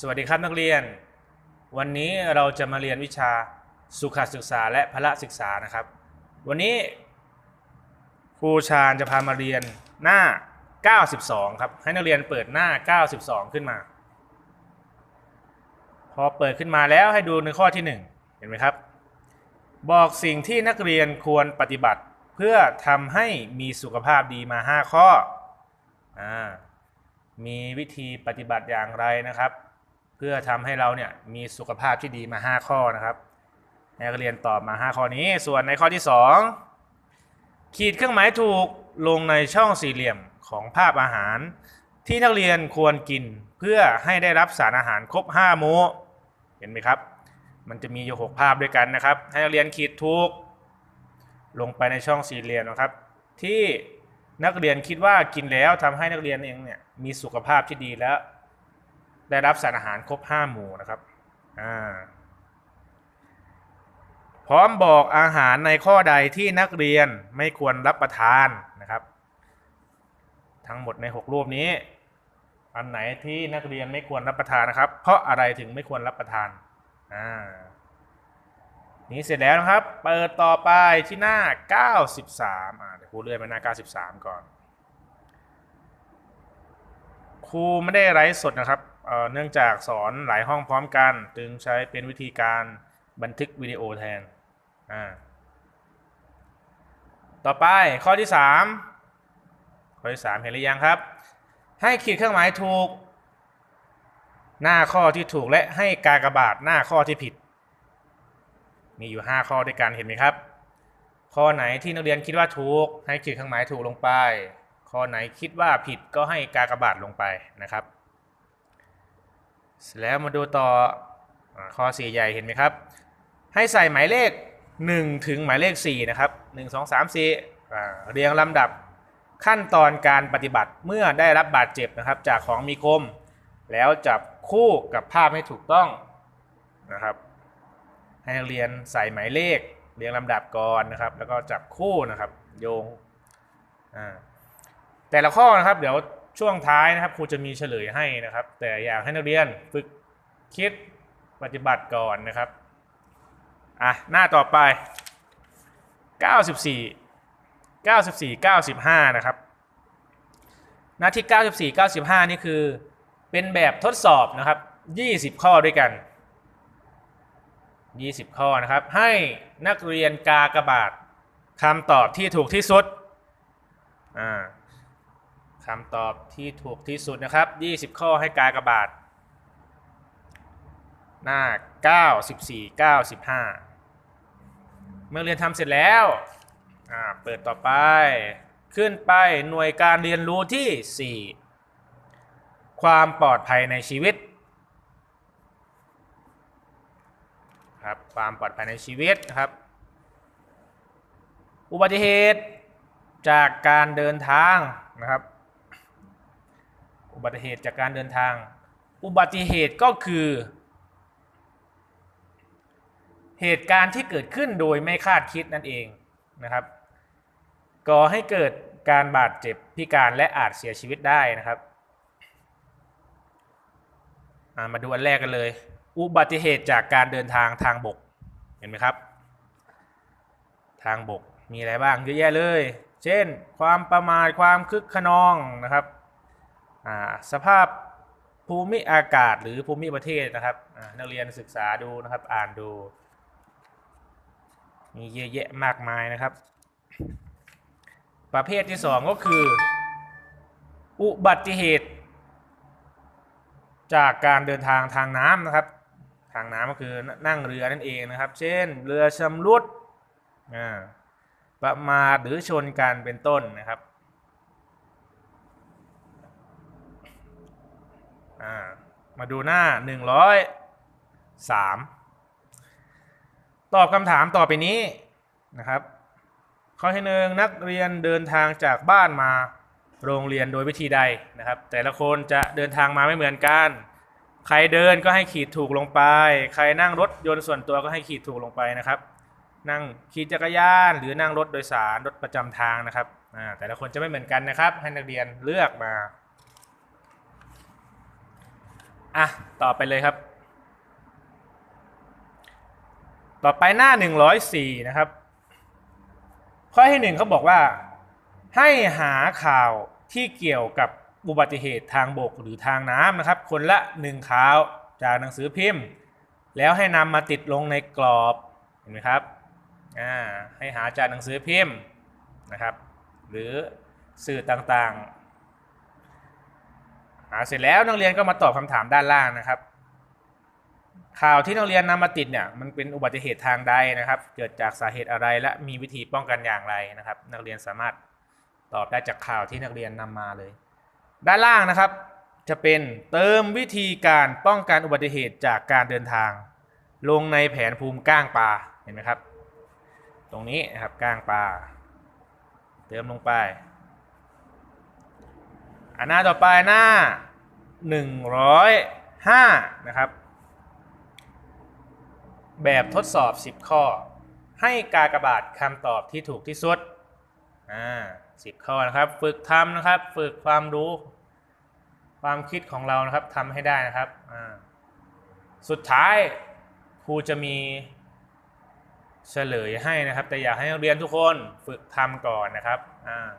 สวัสดีครับนักเรียน วันนี้เราจะมาเรียนวิชาสุขศึกษาและพละศึกษานะครับ วันนี้ครูชาญจะพามาเรียนหน้า 92 ครับ ให้นักเรียนเปิดหน้า 92 ขึ้นมา พอเปิดขึ้นมาแล้วให้ดูในข้อที่ 1 เห็นไหมครับ บอกสิ่งที่นักเรียนควรปฏิบัติเพื่อทำให้มีสุขภาพดีมา 5 ข้ออมีวิธีปฏิบัติอย่างไรนะครับ เพื่อทำให้เราเนี่ยมีสุขภาพที่ดีมา 5 ข้อนะครับนักเรียนตอบมา 5 ข้อนี้ ส่วนในข้อที่ 2 ขีดเครื่องหมายถูกลงในช่องสี่เหลี่ยมของภาพอาหาร ที่นักเรียนควรกินเพื่อให้ได้รับสารอาหารครบ5มื้อเห็นไหมครับ มันจะมีอยู่หกภาพด้วยกันนะครับ ให้นักเรียนขีดถูก ลงไปในช่องสี่เหลี่ยมนะครับ ที่นักเรียนคิดว่ากินแล้วทำให้นักเรียนเองเนี่ยมีสุขภาพที่ดีแล้ว ได้รับสารอาหารครบห้าหมู่นะครับพร้อมบอกอาหารในข้อใดที่นักเรียนไม่ควรรับประทานนะครับ ทั้งหมดใน 6 รูปนี้ อันไหนที่นักเรียนไม่ควรรับประทานนะครับ เพราะอะไรถึงไม่ควรรับประทานอ่านี้เสร็จแล้วนะครับ เปิดต่อไปที่หน้า 93อ่าเดี๋ยวครูเลื่อนไปหน้า 93 ก่อน ครูไม่ได้ไลฟ์สดนะครับ เนื่องจากสอนหลายห้องพร้อมกัน จึงใช้เป็นวิธีการบันทึกวิดีโอแทน ต่อไปข้อที่ 3 ข้อที่ 3 เห็นหรือยังครับ ให้ขีดเครื่องหมายถูก หน้าข้อที่ถูกและให้กากบาทหน้าข้อที่ผิด มีอยู่ 5 ข้อด้วยกันเห็นไหมครับ ข้อไหนที่นักเรียนคิดว่าถูก ให้ขีดเครื่องหมายถูกลงไป ข้อไหนคิดว่าผิดก็ให้กากบาทลงไปนะครับ เสร็จแล้วมาดูต่ออาข้อ4ใหญ่เห็นไหมครับ ให้ใส่หมายเลข 1 ถึงหมายเลข 4 นะครับ 1 2 3 4อ่าเรียงลำดับขั้นตอนการปฏิบัติเมื่อได้รับบาดเจ็บนะครับ จากของมีคม แล้วจับคู่กับภาพให้ถูกต้องนะครับ ให้นักเรียนใส่หมายเลข เรียงลำดับก่อนนะครับ แล้วก็จับคู่นะครับ โยงแต่ละข้อนะครับ เดี๋ยว ช่วงท้ายนะครับครูจะมีเฉลยให้นะครับ แต่อยากให้นักเรียนฝึกคิดปฏิบัติก่อนนะครับอะหน้าต่อไป 94 94 95 นะครับ หน้าที่ 94 95 นี่คือเป็นแบบทดสอบนะครับ 20 ข้อด้วยกัน 20 ข้อนะครับ ให้นักเรียนกากระบาทคำตอบที่ถูกที่สุดอ่า คำตอบที่ถูกที่สุดนะครับ 20 ข้อให้กากบาทหน้า 94 95 เมื่อเรียนทำเสร็จแล้วเปิดต่อไป ขึ้นไปหน่วยการเรียนรู้ที่ 4 ความปลอดภัยในชีวิตครับความปลอดภัยในชีวิตนะครับ อุบัติเหตุจากการเดินทางนะครับ บัติเหตุจากการเดินทาง อุบัติเหตุก็คือ เหตุการณ์ที่เกิดขึ้นโดยไม่คาดคิดนั่นเองนะครับก่อให้เกิดการบาดเจ็บพิการและอาจเสียชีวิตได้นะครับามาดูอันแรกกันเลย อุบัติเหตุจากการเดินทางทางบกเห็นไหมครับ ทางบกมีอะไรบ้างเยอะแยะเลย เช่น ความประมาทความคึกขนองนะครับ สภาพภูมิอากาศหรือภูมิประเทศนะครับนักเรียนศึกษาดูนะครับอ่านดู มีเยอะแยะมากมายนะครับ ประเภทที่สองก็คือ อุบัติเหตุ จากการเดินทางทางน้ำนะครับ ทางน้ำก็คือนั่งเรือนั่นเองนะครับ เช่น เรือชำรุดประมาทหรือชนกันเป็นต้นนะครับ อ่ามาดูหน้า 103 ตอบคำถามต่อไปนี้นะครับข้อที่หนึ่งนักเรียนเดินทางจากบ้านมาโรงเรียนโดยวิธีใดนะครับ แต่ละคนจะเดินทางมาไม่เหมือนกัน ใครเดินก็ให้ขีดถูกลงไป ใครนั่งรถยนต์ส่วนตัวก็ให้ขีดถูกลงไปนะครับ นั่งขี่จักรยาน หรือนั่งรถโดยสารรถประจำทางนะครับแต่ละคนจะไม่เหมือนกันนะครับ ให้นักเรียนเลือกมา อะ ต่อไปเลยครับ ต่อไปหน้า 104 นะครับ ข้อที่หนึ่งเขาบอกว่า ให้หาข่าวที่เกี่ยวกับอุบัติเหตุทางบกหรือทางน้ำนะครับ คนละหนึ่งข่าวจากหนังสือพิมพ์ แล้วให้นำมาติดลงในกรอบเห็นไหมครับอ่าให้หาจากหนังสือพิมพ์นะครับ หรือสื่อต่างๆ หาเสร็จแล้วนักเรียนก็มาตอบคำถามด้านล่างนะครับ ข่าวที่นักเรียนนำมาติดเนี่ยมันเป็นอุบัติเหตุทางใดนะครับ เกิดจากสาเหตุอะไรและมีวิธีป้องกันอย่างไรนะครับ นักเรียนสามารถตอบได้จากข่าวที่นักเรียนนำมาเลย ด้านล่างนะครับ จะเป็นเติมวิธีการป้องกันอุบัติเหตุจากการเดินทาง ลงในแผนภูมิก้างปลาเห็นไหมครับ ตรงนี้นะครับก้างปลาเติมลงไป หน้าต่อไปหน้า 105 นะครับ แบบทดสอบ 10 ข้อ ให้กากบาทคำตอบที่ถูกที่สุดอ่า10 ข้อนะครับ ฝึกทำนะครับ ฝึกความรู้ ความคิดของเรานะครับทำให้ได้นะครับอ่าสุดท้ายครูจะมีเฉลยให้นะครับ แต่อยากให้นักเรียนทุกคนฝึกทำก่อนนะครับอ่า